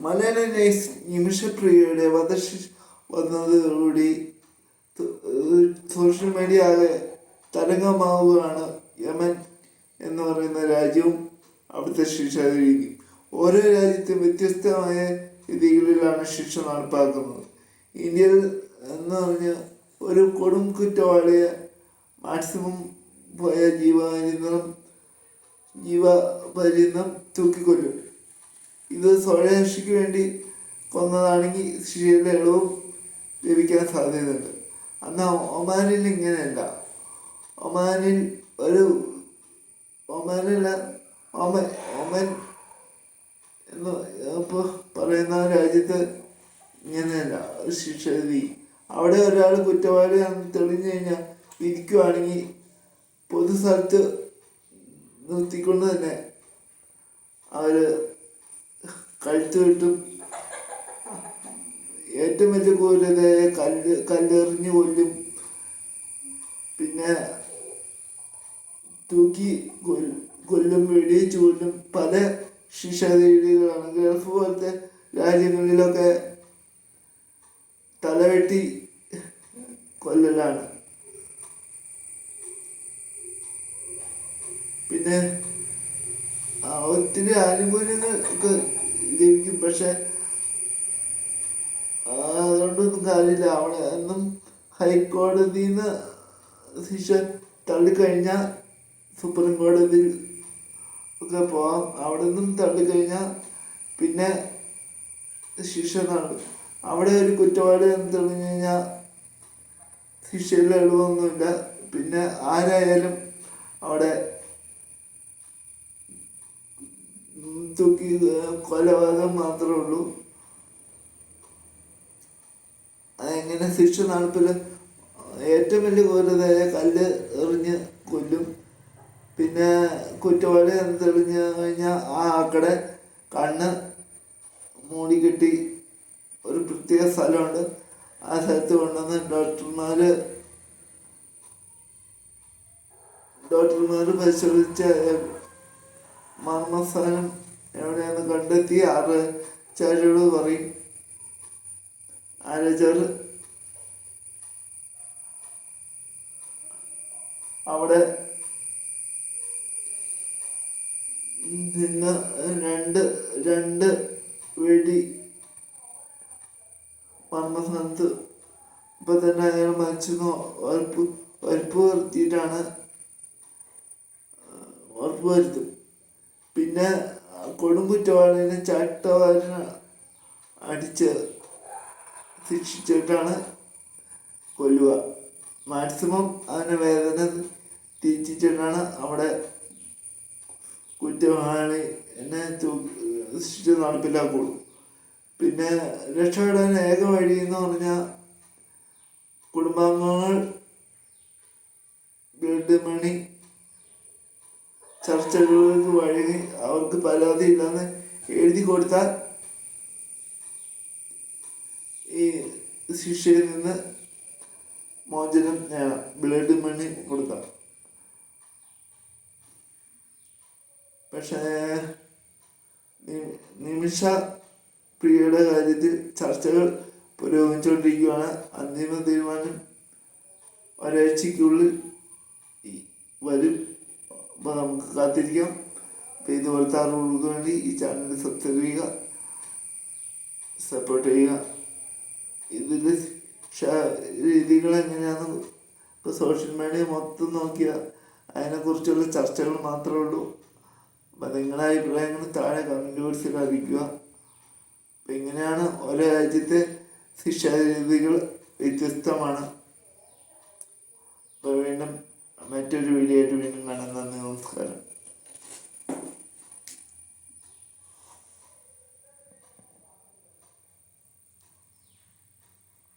മലയാള nice നിമിഷപ്രിയയുടെ വധശി വന്നതോടുകൂടി social media ആകെ തരംഗമാവുകയാണ് യമൻ എന്ന് പറയുന്ന രാജ്യവും അവിടുത്തെ ശിക്ഷ ശിക്ഷാരീതി ഓരോ രാജ്യത്തും വ്യത്യസ്തമായ രീതികളിലാണ് ശിക്ഷ നടപ്പാക്കുന്നത്. ഇന്ത്യയിൽ എന്ന് പറഞ്ഞ ഒരു കൊടും കുറ്റവാളിയെ മാക്സിമം പോയ ജീവപര്യന്തം ജീവപര്യന്തം തൂക്കിക്കൊല്ലും. ഇത് സ്വയരക്ഷയ്ക്ക് വേണ്ടി കൊന്നതാണെങ്കിൽ ശിക്ഷയുടെ ഇളവും ലഭിക്കാൻ സാധ്യതയുണ്ട്. എന്നാൽ ഒമാനിൽ ഇങ്ങനെയല്ല. ഒമാനിൽ ഒരു ഒമാനല്ല ഒമൻ ഒമൻ എന്ന് ഇപ്പോൾ പറയുന്ന രാജ്യത്ത് ഇങ്ങനെയല്ല. ഒരു ശിക്ഷ വിധി അവിടെ ഒരാൾ കുറ്റവാളിയാണെന്ന് തെളിഞ്ഞു കഴിഞ്ഞാൽ വിധിക്കുവാണെങ്കിൽ പൊതു സ്ഥലത്ത് നിർത്തിക്കൊണ്ട് തന്നെ അവർ കഴുത്ത് കിട്ടും ഏറ്റവും വലിയ ക്രൂരതയെ കല്ല് കല്ലെറിഞ്ഞ് കൊല്ലും. പിന്നെ തൂക്കി കൊല്ലും കൊല്ലും വെടിയിച്ച് കൊല്ലും. പല ശിക്ഷാരീതികളാണ്. ഗൾഫ് പോലത്തെ രാജ്യങ്ങളിലൊക്കെ തലവെട്ടി കൊല്ലലാണ്. പിന്നെ ഒത്തിരി ആനുകൂല്യങ്ങൾ ഒക്കെ ലഭിക്കും പക്ഷെ അതുകൊണ്ടൊന്നും കാര്യമില്ല. അവിടെ എന്നും ഹൈക്കോടതിയിൽ നിന്ന് ശിക്ഷ തള്ളിക്കഴിഞ്ഞാൽ സുപ്രീം കോടതിയിൽ ഒക്കെ പോവാം. അവിടെ നിന്നും തള്ളിക്കഴിഞ്ഞാൽ പിന്നെ ശിക്ഷ നടക്കും അവിടെ ഒരു കുറ്റവാളി എന്ന് തെളിഞ്ഞു കഴിഞ്ഞാൽ ശിക്ഷയിൽ എളുപ്പമൊന്നുമില്ല പിന്നെ ആരായാലും അവിടെ തൂക്കി കൊലപാതകം മാത്രമേ ഉള്ളൂ. അതെങ്ങനെ ശിക്ഷ നടപ്പിൽ ഏറ്റവും വലിയ ക്രൂരതയായ കല്ല് എറിഞ്ഞ് കൊല്ലും. പിന്നെ കുറ്റവാളി തെളിഞ്ഞു കഴിഞ്ഞാൽ ആ ആക്കടെ കണ്ണ് മൂടിക്കെട്ടി ഒരു പ്രത്യേക സ്ഥലമുണ്ട്. ആ സ്ഥലത്ത് കൊണ്ടുവന്ന് ഡോക്ടർമാർ ഡോക്ടർമാർ പരിശോധിച്ച മർമ്മസ്ഥാനം എവിടെയാണെന്ന് കണ്ടെത്തി ആറ് ചാരോട് പറയും. ആലോചിച്ചാറ് അവിടെ നിന്ന് രണ്ട് രണ്ട് വെടി മർമ്മസ്ഥാനത്ത് ഇപ്പൊ തന്നെ അയാൾ മരിച്ചെന്നോ ഉറപ്പ് ഉറപ്പ് വരുത്തിയിട്ടാണ് ഉറപ്പ് വരുത്തും. പിന്നെ കൊടുങ്കുറ്റവാളിനെ ചാട്ടവാളിനെ അടിച്ച് ശിക്ഷിച്ചിട്ടാണ് കൊല്ലുക. മാക്സിമം അവനെ വേദന തിരിച്ചിട്ടാണ് അവിടെ കുറ്റവാളി എന്നെ ശിക്ഷ നടപ്പിലാക്കുള്ളൂ പിന്നെ രക്ഷപ്പെടാൻ ഏക വഴി എന്ന് പറഞ്ഞാൽ കുടുംബാംഗങ്ങൾ ബ്ലഡ് മണി ചർച്ചകൾക്ക് വഴങ്ങി അവർക്ക് പരാതി ഇല്ലെന്ന് എഴുതി കൊടുത്താൽ ഈ ശിക്ഷയിൽ നിന്ന് മോചനം നേടാം. ബ്ലഡ് മണി കൊടുക്കാം. പക്ഷേ നിമിഷ പ്രിയയുടെ കാര്യത്തിൽ ചർച്ചകൾ പുരോഗമിച്ചുകൊണ്ടിരിക്കുകയാണ്. അന്തിമ തീരുമാനം ഒരാഴ്ചയ്ക്കുള്ളിൽ ഈ- വരും. അപ്പോൾ നമുക്ക് കാത്തിരിക്കാം. അപ്പോൾ ഇതുപോലത്തെ അറിവുകൾക്ക് വേണ്ടി ഈ ചാനൽ സബ്സ്ക്രൈബ് ചെയ്യുക സപ്പോർട്ട് ചെയ്യുക. ഇതിന്റെ രീതികൾ എങ്ങനെയാണെന്ന് ഇപ്പോൾ സോഷ്യൽ മീഡിയ മൊത്തം നോക്കിയാൽ അതിനെക്കുറിച്ചുള്ള ചർച്ചകൾ മാത്രമേ ഉള്ളൂ. അപ്പം നിങ്ങളുടെ അഭിപ്രായങ്ങൾ താഴെ കമന്റ് ബോക്സിൽ അറിയിക്കുക. അപ്പം ഇങ്ങനെയാണ് ഓരോ രാജ്യത്തെ ശിക്ഷാരീതികൾ വ്യത്യസ്തമാണ്. മറ്റൊരു വീഡിയോ ആയിട്ട് വീണ്ടും കാണുന്ന നന്ദി നമസ്കാരം.